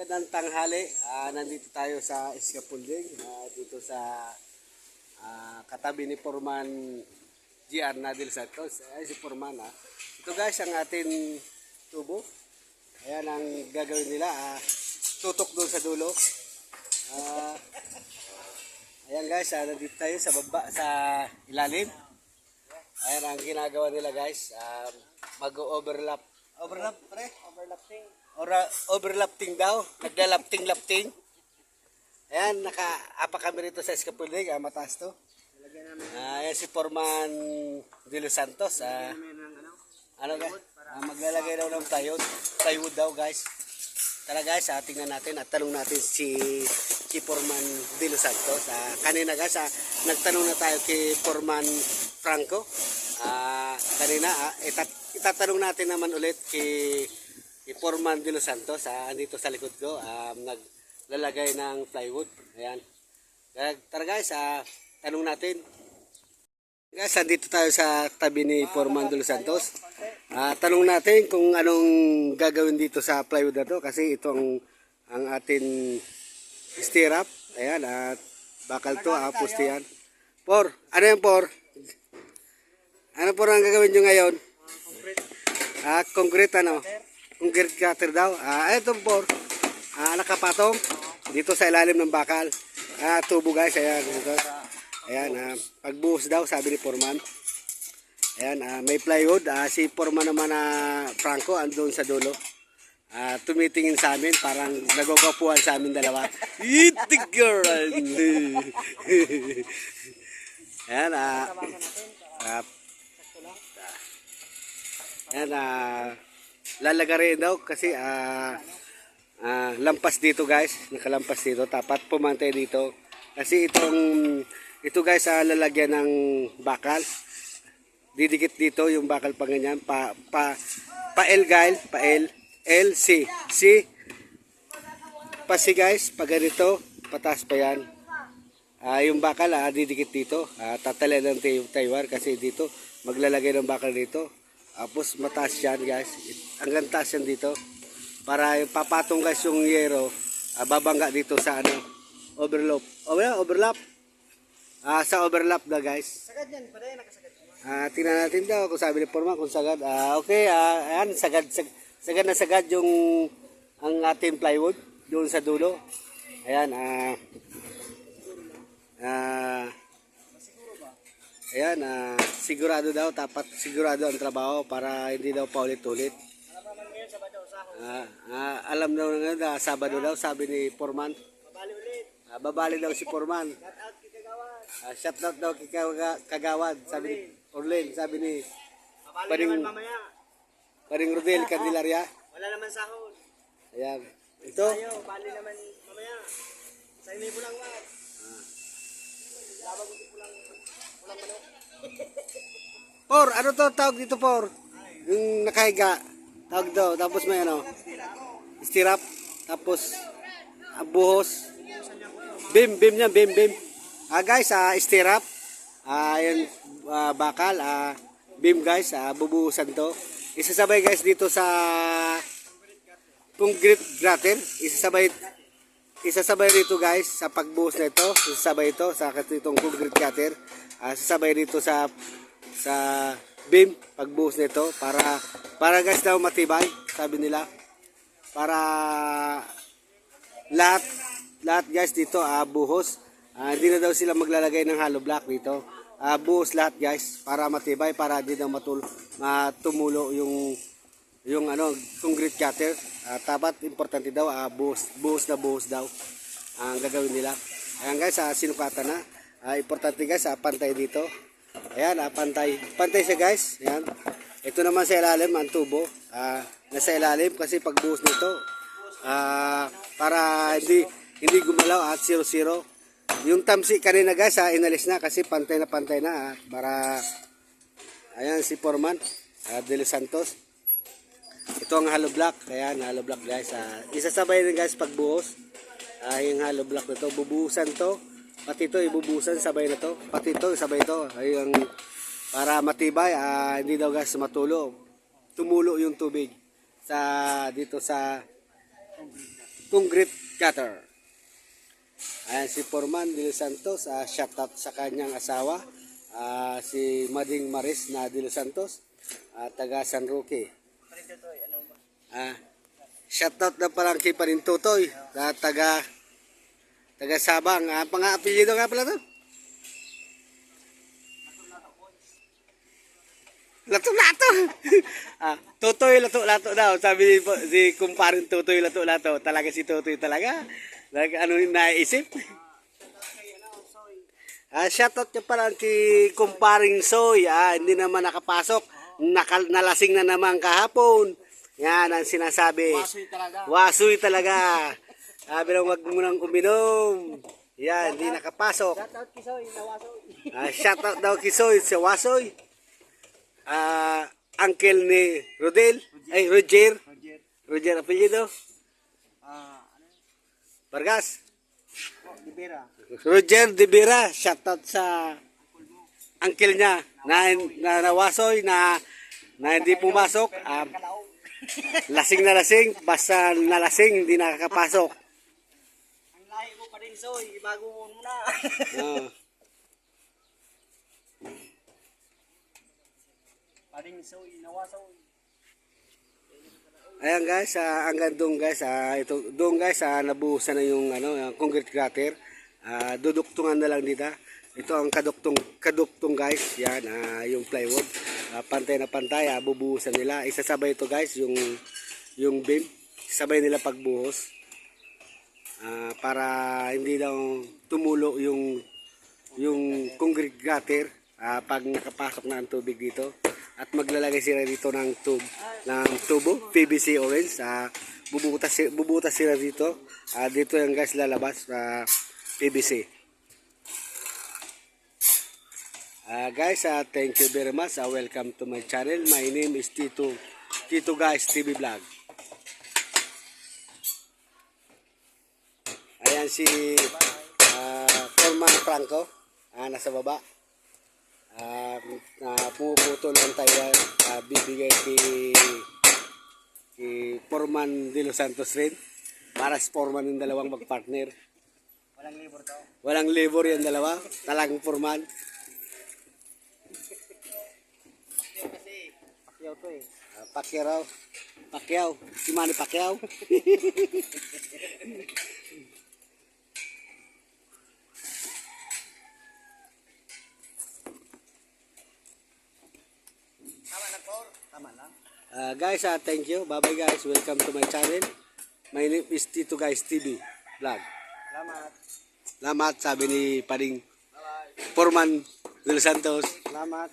Magandang tanghali. Ah, nandito tayo sa Escapulding. Ah, dito sa ah, katabi ni Forman GR Nadil Santos. Ay, si Forman ah. Ito guys, ang ating tubo. Ayan ang gagawin nila. Ah, tutok doon sa dulo. Ah, ayan guys, ah, nandito tayo sa baba, sa ilalim. Ayan ang ginagawa nila guys. Um, mag-overlap. Overlap, pre? Overlapping. Ora, overlapping daw. Naglalapting-lapting. Ayan, naka-apa kami rito sa Escapulig. Ah, mataas to. Ah, ayan si Forman De Los Santos. Ah, ano ga? Ah, maglalagay daw ng plywood. Plywood daw guys. Tara guys, ah, tingnan natin at tanong natin si si Forman De Los Santos. Ah, kanina guys, ah, nagtanong na tayo kay Forman Franco. Ah, kanina, ah, itat- itatanong natin naman ulit kay, kay Forman De Los Santos. Ah, andito sa likod ko, ah, naglalagay ng plywood. Ayan. Tara guys, ah, tanong natin. Guys, andito tayo sa tabi ni Forman De Los Santos. Ah, tanong natin kung anong gagawin dito sa plywood na to kasi ito ang, ang atin stirrup. Ayan, at bakal to, ah, pustihan. Por, ano yan por? Ano po ang gagawin nyo ngayon? Ah, concrete ano? Concrete cutter daw. Ah, ito por. Ah, nakapatong dito sa ilalim ng bakal. Ah, tubo guys, ayan dito. Ayan, ah, pagbuhos daw sabi ni Foreman. Ayan, ah, may plywood. Ah, si Foreman naman na Franco andun sa dulo. Ah, tumitingin sa amin, parang nagkakapuan sa amin dalawa. Itigaran! Ayan, ah, ah, Ayan, ah, lalagarin daw kasi ah, ah, lampas dito guys, nakalampas dito, tapat pumantay dito. Kasi itong, ito guys, ah, lalagyan ng bakal. Didikit dito yung bakal pa ganyan, pa, pa, pa L guys, pa L, L, C, C, pa C guys, pa ganito, patas pa yan. Ah, yung bakal ah, didikit dito. Ah, tatali ng tay- Taiwan kasi dito maglalagay ng bakal dito. Tapos mataas yan guys. Hanggang taas yan dito. Para yung papatong guys yung yero, ah, babangga dito sa ano, overlap. O wala, overlap. Ah, sa overlap na guys. Sagad yan, pare, nakasagad mo. Ah, tingnan natin daw kung sabi ni Forma kung sagad. Ah, okay, ah, ayan, sagad, sag, sagad na sagad yung ang ating plywood doon sa dulo. Ayan, ah, ah, ayan, ah, sigurado daw, tapat sigurado ang trabaho para hindi daw paulit-ulit. Ah, ah, alam daw na Sabado daw, sabi ni Forman. Mabali ulit. Ah, babali daw si Forman. Ah, shout out daw kay Kaga- Kagawad, sabi ni Orlen, sabi ni Paring-. Paring Rodel Candelaria. Wala naman sahod. Ayan. Ito, Tayo, bali naman mamaya. Sa may pulang wat. Por, ano to tawag dito, Por? Yung nakahiga. Tawag daw. Tapos may ano? Stirrup. Tapos, ah, buhos. Bim, bim niya, bim, bim. Ah, guys, ah, stirrup. Ah, yun, ah, bakal. Ah, bim, guys. Ah, bubuhusan to. Isasabay, guys, dito sa concrete grater. Isasabay isasabay rito guys sa pagbuhos na ito isasabay ito sa itong concrete cutter Ah, sasabay rito sa sa beam pagbuhos nito para para guys daw matibay sabi nila. Para lahat lahat guys dito ah, buhos. Ah, hindi na daw sila maglalagay ng hollow block dito. Ah, buhos lahat guys para matibay para hindi daw matul matumulo yung yung ano concrete cutter. Ah, tapat importante daw ah, buhos buhos na buhos daw ang gagawin nila. Ayan guys ah, sinukatan na. Ah, importante guys ah, pantay dito ayan ah, pantay pantay siya guys ayan ito naman sa ilalim ang tubo ah, nasa ilalim kasi pagbuhos nito ah, para hindi hindi gumalaw at 0 0 yung tamsi kanina guys ah, inalis na kasi pantay na pantay na ah, para ayan si Forman ah, De Los Santos ito ang hollow block. Ayan, hollow block guys. Ah, isasabay rin guys pagbuhos. Ah, yung hollow block na to. Bubuhusan to. Pati ito, ibubuhusan sabay na to. Pati ito, sabay ito. Ay, ang, para matibay, ah, hindi daw guys matulo. Tumulo yung tubig sa dito sa concrete cutter. Ayan si Forman Los Santos, ah, shout out sa kanyang asawa, ah, si Mading Maris na Los Santos, ah, taga San Roque. To? Ah, shout out na parang kay Parin Tutoy, na taga taga Sabang. Ah, pang-apelyido nga pala to? Lato-lato. ah, Tutoy lato-lato daw. Sabi ni, si kumparin Tutoy lato-lato. Talaga si Tutoy talaga. Like, ano yung naisip? Ah, shoutout niya pala kay kumparing Soy. Ah, hindi naman nakapasok. Nakal nalasing na naman kahapon. Yan ang sinasabi. Wasoy talaga. Wasoy talaga. Sabi lang wag mo nang uminom. Yan, hindi nakapasok. Shoutout Kisoy, nawasoy. Ah, shoutout daw kay Soy, si Wasoy. Ah, uncle ni Rodel, ay Roger, Roger. Roger apelyido, Ah, ano? Vargas. Oh, Libera. Roger De Vera, shoutout sa uncle niya na, na nawasoy na na hindi pumasok. Kalaw. lasing na lasing, basta nalasing, hindi nakakapasok. Ang lahi mo pa rin, Soy. Ibago mo muna. Ah. Paring Soy, nawasoy. Ayan guys, ah, hanggang doon guys, ah, ito, doon guys, ah, nabuhusan na yung ano, yung concrete gutter. Ah, duduktungan na lang dito. Ito ang kaduktong, kaduktong guys, yan, ah, yung plywood. Ah, pantay na pantay, ah, bubuhusan nila. Isasabay ito guys, yung, yung beam. Sabay nila pagbuhos. Ah, para hindi daw tumulo yung yung concrete gutter ah, pag nakapasok na ang tubig dito. At maglalagay sila dito ng tub ng tubo PVC orange ah bubutas bubutas sila dito. Ah, dito yung guys lalabas sa PVC Ah, guys ah, thank you very much. Ah, welcome to my channel. My name is Tito Tito guys TV vlog ayan si ah, Forman Franco. Ah, nasa baba. Ah, uh, pumuputol lang tayo ah, bibigay kay kay Forman De Los Santos rin. Para sa Forman yung dalawang magpartner. Walang libor to. walang labor yung dalawa. Forman. Pakyaw kasi. Pakyaw to eh. uh, Pacquiao Pacquiao. Si Manny Pacquiao Tama na, Cor. Tama lang. Ah, guys ah, thank you bye bye guys welcome to my channel my name is Tito Guys TV vlog Salamat. Salamat sabi ni Paring Bye-bye. Forman De Los Santos Salamat.